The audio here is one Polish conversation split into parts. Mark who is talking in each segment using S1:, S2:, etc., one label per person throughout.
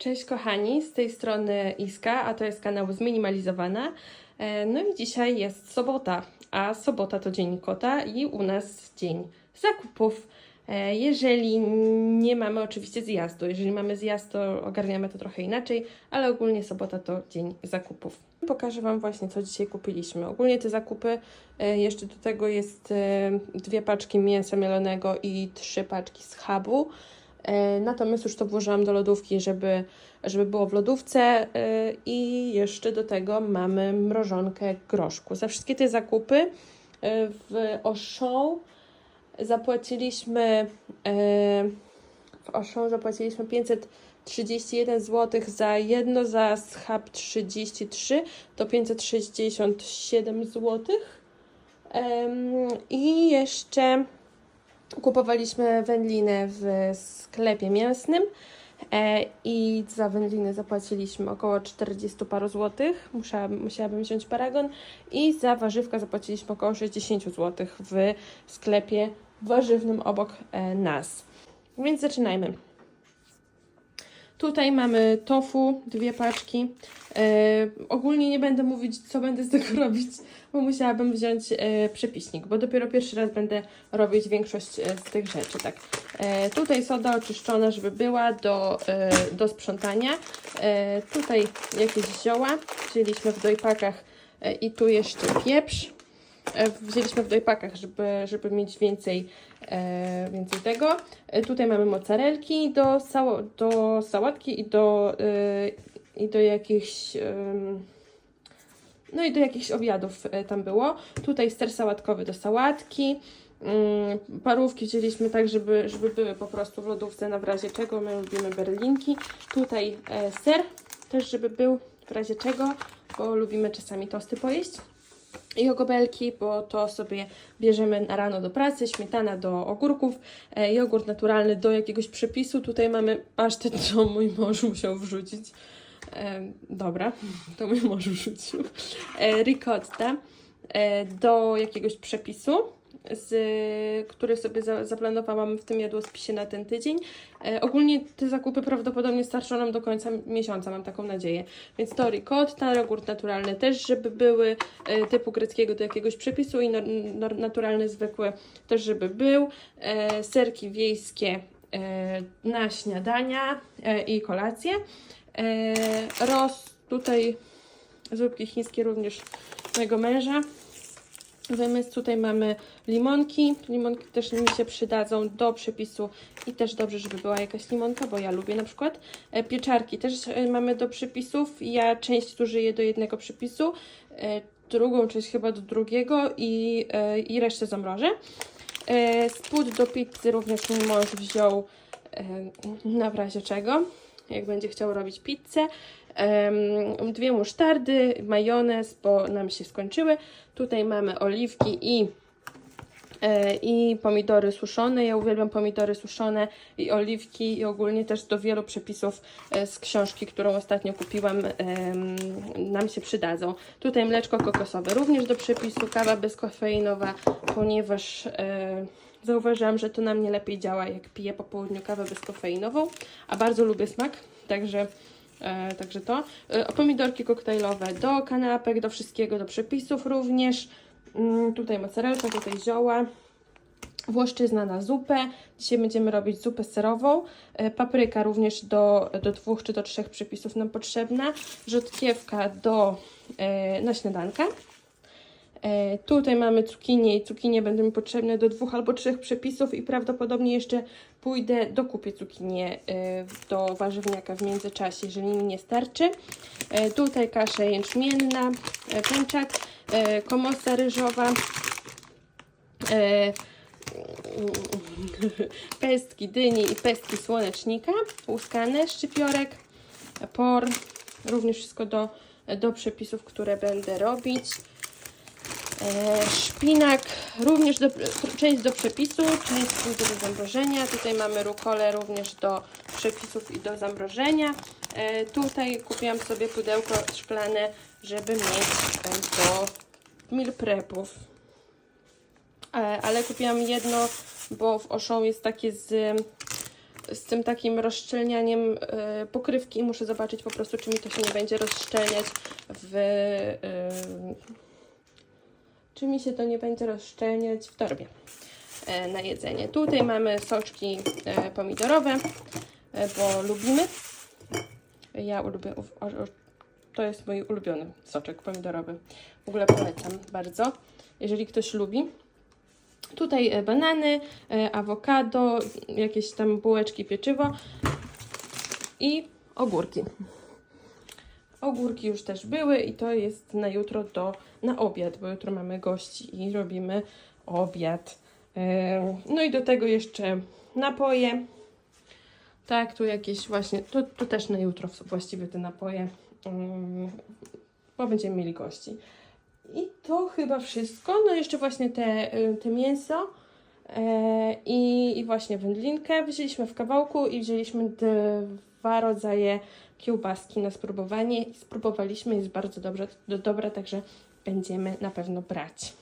S1: Cześć kochani, z tej strony Iska, a to jest kanał Zminimalizowana. E, No i dzisiaj jest sobota, a sobota to dzień kota i u nas dzień zakupów. E, Jeżeli nie mamy oczywiście zjazdu, jeżeli mamy zjazd, to ogarniamy to trochę inaczej, ale ogólnie sobota to dzień zakupów. Pokażę Wam właśnie, co dzisiaj kupiliśmy. Ogólnie te zakupy, e, jeszcze do tego jest dwie paczki mięsa mielonego i trzy paczki schabu. E, Natomiast już to włożyłam do lodówki, żeby, żeby było w lodówce e, i jeszcze do tego mamy mrożonkę groszku. Za wszystkie te zakupy e, w Auchan zapłaciliśmy w Auchan zapłaciliśmy 531 zł za jedno, za schab 33 to 567 zł. I jeszcze kupowaliśmy wędlinę w sklepie mięsnym e, i za wędlinę zapłaciliśmy około 40 paru złotych. Musiałabym, musiałabym wziąć paragon i za warzywka zapłaciliśmy około 60 zł w sklepie warzywnym obok e, nas. Więc zaczynajmy. Tutaj mamy tofu, dwie paczki. E, ogólnie nie będę mówić, co będę z tego robić, bo musiałabym wziąć e, bo dopiero pierwszy raz będę robić większość e, z tych rzeczy. Tak. E, tutaj soda oczyszczona, żeby była do, e, do sprzątania. E, tutaj jakieś zioła wzięliśmy w dojpakach e, i tu jeszcze pieprz. E, Wzięliśmy w dojpakach, żeby, żeby mieć więcej, e, więcej tego. E, tutaj mamy mozzarelki do, do sałatki i do, i do jakichś. no i do jakichś obiadów tam było. Tutaj ster sałatkowy do sałatki. Mm, Parówki wzięliśmy tak, żeby, żeby były po prostu w lodówce na w razie czego. My lubimy berlinki. Tutaj ser też, żeby był w razie czego, bo lubimy czasami tosty pojeść i ogobelki, bo to sobie bierzemy na rano do pracy, śmietana do ogórków, e, jogurt naturalny do jakiegoś przepisu. Tutaj mamy pasztet, co mój mąż musiał wrzucić. E, dobra, to mój mąż wrzucił. E, ricotta e, do jakiegoś przepisu, z, który sobie za, zaplanowałam w tym jadłospisie na ten tydzień. E, ogólnie te zakupy prawdopodobnie starczą nam do końca miesiąca, mam taką nadzieję. Więc to ricotta, jogurt naturalny też, żeby były e, typu greckiego do jakiegoś przepisu i no, no, naturalny, zwykły też, żeby był. E, serki wiejskie e, na śniadania e, i kolację. E, ros, tutaj zupki chińskie również mojego męża. Zamiast tutaj mamy limonki. Limonki też mi się przydadzą do przepisu i też dobrze, żeby była jakaś limonka, bo ja lubię na przykład. E, Pieczarki też e, mamy do przepisów. Ja część zużyję do jednego przepisu, e, drugą część chyba do drugiego i, i resztę zamrożę. Spód do pizzy również mój mąż wziął na razie czego, jak będzie chciał robić pizzę. Dwie musztardy, majonez, bo nam się skończyły. Tutaj mamy oliwki i, e, i pomidory suszone. Ja uwielbiam pomidory suszone i oliwki i ogólnie też do wielu przepisów e, z książki, którą ostatnio kupiłam, nam się przydadzą. Tutaj mleczko kokosowe również do przepisu, kawa bezkofeinowa, ponieważ e, zauważyłam, że to na mnie lepiej działa, jak piję po południu kawę bezkofeinową, a bardzo lubię smak, także E, także to. E, pomidorki koktajlowe do kanapek, do wszystkiego, do przepisów również. Mm, tutaj mozzarella, tutaj zioła. Włoszczyzna na zupę. Dzisiaj będziemy robić zupę serową. E, papryka również do, do dwóch czy do trzech przepisów nam potrzebna. Rzodkiewka do, e, na śniadanka. E, tutaj mamy cukinię i cukinie będą mi potrzebne do dwóch albo trzech przepisów i prawdopodobnie jeszcze pójdę, dokupię cukinię e, do warzywniaka w międzyczasie, jeżeli mi nie starczy. E, tutaj kasza jęczmienna, pęczak, komosa ryżowa, pestki dyni i pestki słonecznika, łuskane, szczypiorek, por, również wszystko do, do przepisów, które będę robić. E, szpinak również do, część do przepisu, część pójdzie do zamrożenia. Tutaj mamy rukolę również do przepisów i do zamrożenia. E, tutaj kupiłam sobie pudełko szklane, żeby mieć do meal prepów. E, ale kupiłam jedno, bo w Auchan jest takie z, z tym takim rozszczelnianiem pokrywki. Muszę zobaczyć po prostu, czy mi to się nie będzie rozszczelniać w... Czy mi się to nie będzie rozszczelniać w torbie e, na jedzenie. Tutaj mamy soczki e, pomidorowe, e, bo lubimy. Ja lubię, to jest mój ulubiony soczek pomidorowy. W ogóle polecam bardzo, jeżeli ktoś lubi. Tutaj banany, awokado, jakieś tam bułeczki, pieczywo i ogórki. Ogórki już też były i to jest na jutro do, na obiad, bo jutro mamy gości i robimy obiad. No i do tego jeszcze napoje. Tak, tu jakieś właśnie, to, też na jutro właściwie te napoje, bo będziemy mieli gości. I to chyba wszystko. No jeszcze właśnie te, te mięso e, i, i właśnie wędlinkę wzięliśmy w kawałku i wzięliśmy dwa rodzaje kiełbaski na spróbowanie. Spróbowaliśmy, jest bardzo dobrze, do, dobra, także będziemy na pewno brać.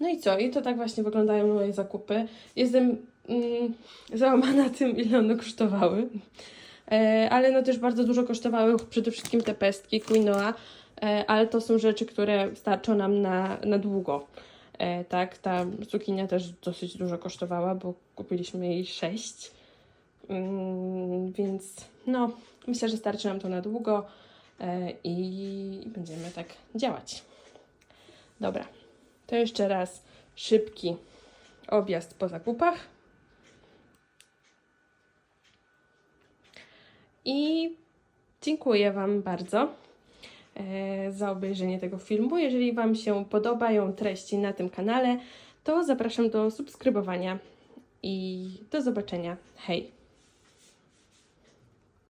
S1: No i co? I to tak właśnie wyglądają moje zakupy. Jestem mm, załamana tym, ile one kosztowały. E, ale no też bardzo dużo kosztowały przede wszystkim te pestki, quinoa, e, ale to są rzeczy, które starczą nam na, na długo. E, tak, ta cukinia też dosyć dużo kosztowała, bo kupiliśmy jej sześć. Mm, więc no, myślę, że starczy nam to na długo e, i będziemy tak działać. Dobra, to jeszcze raz szybki objazd po zakupach. I dziękuję Wam bardzo za obejrzenie tego filmu. Jeżeli Wam się podobają treści na tym kanale, to zapraszam do subskrybowania i do zobaczenia. Hej!